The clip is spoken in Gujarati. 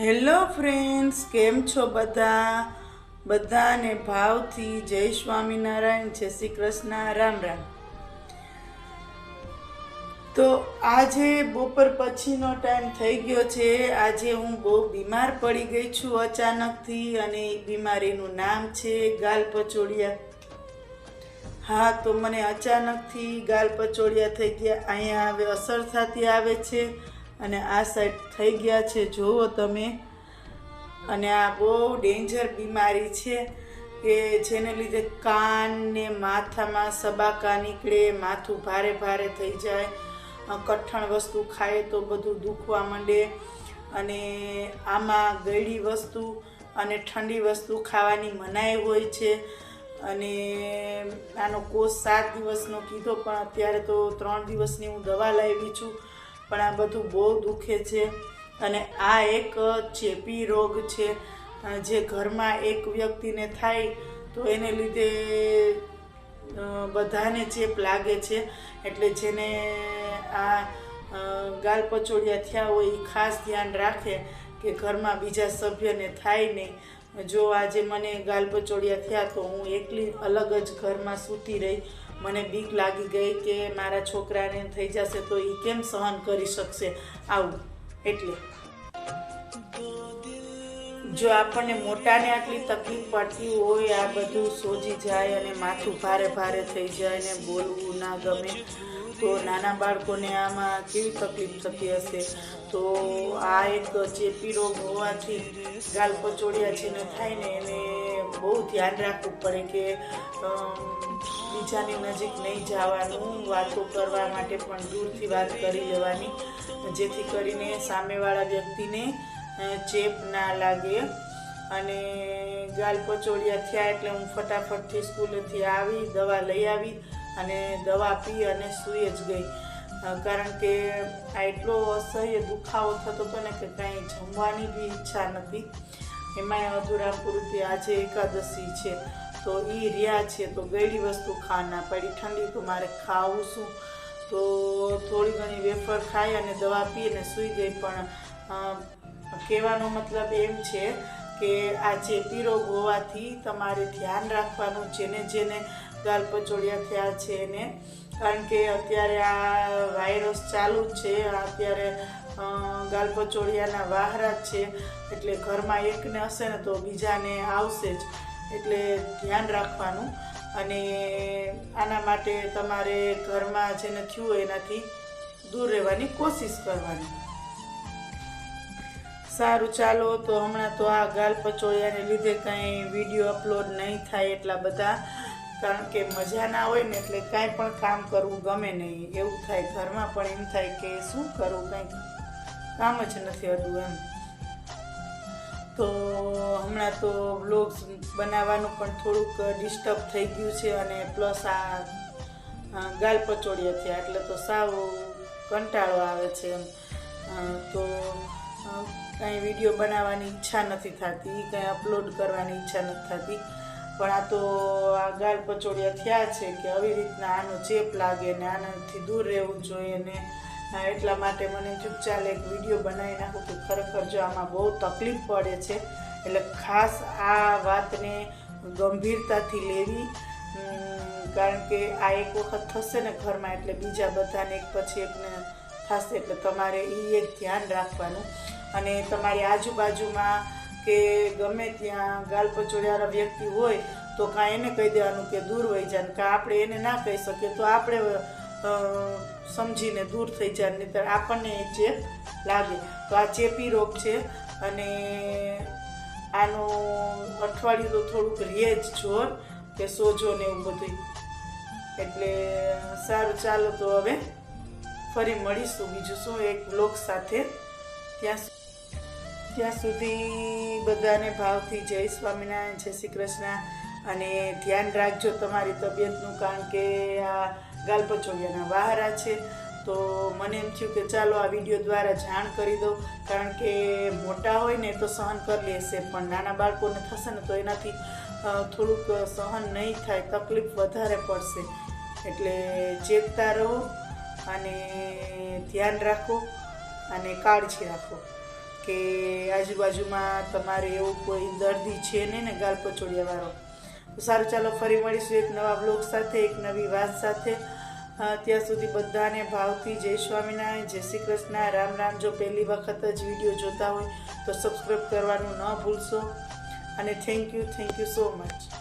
હેલો ફ્રેન્ડ્સ, કેમ છો બધા? બધાને ભાવથી જય સ્વામિનારાયણ, જય શ્રી કૃષ્ણ, રામ રામ. તો આજે બપોર પછીનો ટાઈમ થઈ ગયો છે. આજે હું બહુ બીમાર પડી ગઈ છું અચાનકથી અને બીમારીનું નામ છે ગાલ પચોડિયા હા, તો મને અચાનકથી ગાલ પચોડિયા થઈ ગયા. અહીંયા હવે અસર થતી આવે છે. અને આ સાઈડ થઈ ગયા છે. જુઓ તમે. અને આ બહુ ડેન્જર બીમારી છે કે જેને લીધે કાન ને માથામાં સબાકા નીકળે, માથું ભારે ભારે થઈ જાય કઠણ વસ્તુ ખાય તો બધું દુખવા માંડે. અને આમાં ગળી વસ્તુ અને ઠંડી વસ્તુ ખાવાની મનાઈ હોય છે. અને આનો કોર્સ સાત દિવસનો કીધો, પણ અત્યારે તો ત્રણ દિવસની હું દવા લાવી છું. પણ આ બધું બહુ દુખે છે અને આ એક ચેપી રોગ છે. જે ઘરમાં એક વ્યક્તિને થાય તો એને લીધે બધાને ચેપ લાગે છે. એટલે જેને આ ગાલપચોડિયા ગાલ પચોડિયા થયા હોય એ ખાસ ધ્યાન રાખે કે ઘરમાં બીજા સભ્યને થાય નહીં. જો આજે મને ગાલ પચોડિયા થયા તો હું એકલી અલગ જ ઘરમાં સૂતી રહી. મને બીક લાગી ગઈ કે મારા છોકરાને થઈ જશે તો એ કેમ સહન કરી શકશે? આવું. એટલે જો આપણને મોટાને આટલી તકલીફ પડતી હોય, આ બધું સોજી જાય અને માથું ભારે ભારે થઈ જાય ને બોલવું ના ગમે, તો નાના બાળકોને આમાં કેવી તકલીફ થતી હશે? તો આ એક ચેપી રોગ હોવાથી ગાલ પચોડિયા છે ને થાય ને એને બહુ ધ્યાન રાખવું પડે કે બીજાની નજીક નહીં જવાનું, વાતો કરવા માટે પણ દૂરથી વાત કરી લેવાની, જેથી કરીને સામેવાળા વ્યક્તિને ચેપ ના લાગે અને ગાલ પચોડિયા થયા એટલે હું ફટાફટથી સ્કૂલેથી આવી, દવા લઈ આવી અને દવા પી અને સૂઈ જ ગઈ. કારણ કે આ એટલો અસહ્ય દુખાવો થતો હતો ને કે કાંઈ જમવાની બી ઈચ્છા નથી એમાંય અધુરામપુરથી આજે એકાદશી છે, તો એ રહ્યા છે. તો ગળી વસ્તુ ખાના પડી. ઠંડી તો મારે ખાવું શું? તો થોડી ઘણી વેફર ખાઈ અને દવા પી અને સૂઈ ગઈ. પણ કહેવાનો મતલબ એમ છે કે આ ચેપી રોગ હોવાથી તમારે ધ્યાન રાખવાનું જેને જેને ગાલ થયા છે એને. કારણ કે અત્યારે આ વાયરસ ચાલુ છે, અત્યારે ગાલ પચોડિયાના વાહરા છે. એટલે ઘરમાં એકને હશે ને તો બીજાને આવશે જ. એટલે ધ્યાન રાખવાનું. અને આના માટે તમારે ઘરમાં જેને થયું એનાથી દૂર રહેવાની કોશિશ કરવાની. સારું ચાલો તો હમણાં તો આ ગાલ પચોળિયાને લીધે કાંઈ વીડિયો અપલોડ નહીં થાય એટલા બધા, કારણ કે મજા ના હોય ને એટલે કાંઈ પણ કામ કરવું ગમે નહીં. એવું થાય ઘરમાં પણ એમ થાય કે શું કરવું કાંઈ કામ જ નથી હતું એમ. તો હમણાં તો બ્લોગ્સ બનાવવાનું પણ થોડુંક ડિસ્ટર્બ થઈ ગયું છે અને પ્લસ આ ગાલ પચોડિયા થયા, એટલે તો સાવ કંટાળો આવે છે એમ. તો કાંઈ વીડિયો બનાવવાની ઈચ્છા નથી થતી, કાંઈ અપલોડ કરવાની ઈચ્છા નથી થતી. પણ આ તો આ ગાલ પચોડિયા થયા છે કે આવી રીતના આનો ચેપ લાગે ને આનાથી દૂર રહેવું જોઈએ ને એટલા માટે મને ચૂપચાલ એક વીડિયો બનાવી નાખું કે ખરેખર જો આમાં બહુ તકલીફ પડે છે, એટલે ખાસ આ વાતને ગંભીરતાથી લેવી કારણ કે આ એક વખત થશે ને ઘરમાં એટલે બીજા બધાને એક પછી એકને થશે, એટલે તમારે એ એક ધ્યાન રાખવાનું. અને તમારી આજુબાજુમાં કે ગમે ત્યાં ગાલ પચોડિયાવાળા વ્યક્તિ હોય, તો કાં એને કહી દેવાનું કે દૂર વહી જાય ને કાં આપણે એને ના કહી શકીએ, તો આપણે સમજીને દૂર થઈ જાય નહીંતર આપણને એ ચેપ લાગે. તો આ ચેપી રોગ છે અને આનો અઠવાડિયું તો થોડુંક રહે જ જોર કે સોજો ને એવું બધું એટલે સારું, ચાલો તો હવે ફરી મળીશું બીજું શું, એક બ્લોગ સાથે. ત્યાં ત્યાં સુધી બધાને ભાવથી જય સ્વામિનારાયણ, જય શ્રી કૃષ્ણ. અને ધ્યાન રાખજો તમારી તબિયતનું, કારણ કે આ ગાલપચોડિયાના વહારા છે. તો મને એમ થયું કે ચાલો આ વીડિયો દ્વારા જાણ કરી દઉં. કારણ કે મોટા હોય ને તો સહન કરી લેશે પણ નાના બાળકોને થશે ને તો એનાથી થોડુંક સહન નહીં થાય, તકલીફ વધારે પડશે. એટલે ચેતતા રહો અને ધ્યાન રાખો અને કાળજી રાખો. કે આજુબાજુમાં તમારે એવું કોઈ દર્દી છે નહીં ને ગાલ પછોડિયાવાળો. તો સારું, ચાલો ફરી મળીશું એક નવા બ્લોગ સાથે, એક નવી વાત સાથે. અત્યાર ત્યાં સુધી બધાને ભાવથી જય સ્વામિનારાયણ, જય શ્રી કૃષ્ણ. રામ રામ. જો પહેલી વખત જ વીડિયો જોતા હોય તો સબસ્ક્રાઈબ કરવાનું ન ભૂલશો. અને thank you thank you so much